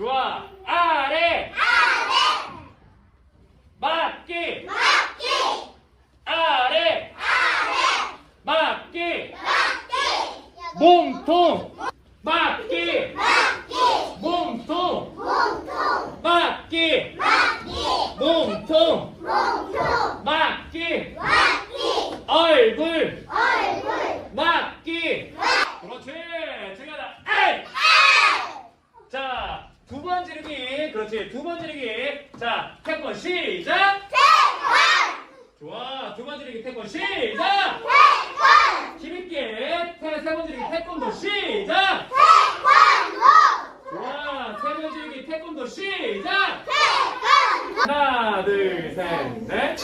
좋아. 아래. 맞기. 아래. 맞기. 몸통. 맞기. 몸통. 맞기. 몸통. 맞기. 얼굴. 맞기. 그렇지. 제가 에이. 자, 두 번 지르기. 그렇지. 두 번 지르기. 자, 태권 시작. 좋아. 두 번 지르기 태권 시작. 힘있게 세번 지르기 태권도 시작. 좋아. 세 번 지르기 태권도 시작. 하나, 둘, 셋, 넷.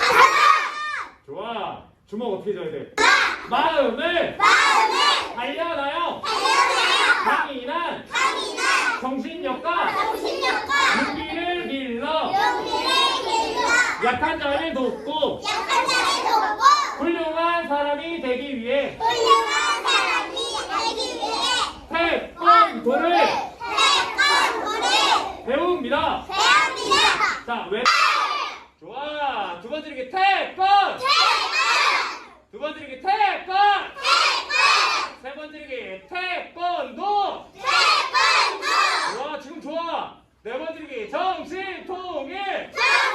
좋아. 주먹 어떻게 져야 돼? 마음을 달려나 약한 자를 돕고 약한 자를 돕고 훌륭한 사람이 되기 위해 훌륭한 사람이 되기 위해 태권도를 태권도를 배웁니다. 배웁니다. 자, 왼 아! 좋아. 두 번 드리기 태권. 태권. 두 번 드리기 태권. 태권. 세 번 드리기 태권도. 태권도. 좋아. 지금 좋아. 네 번 드리기 정신 통일. 정신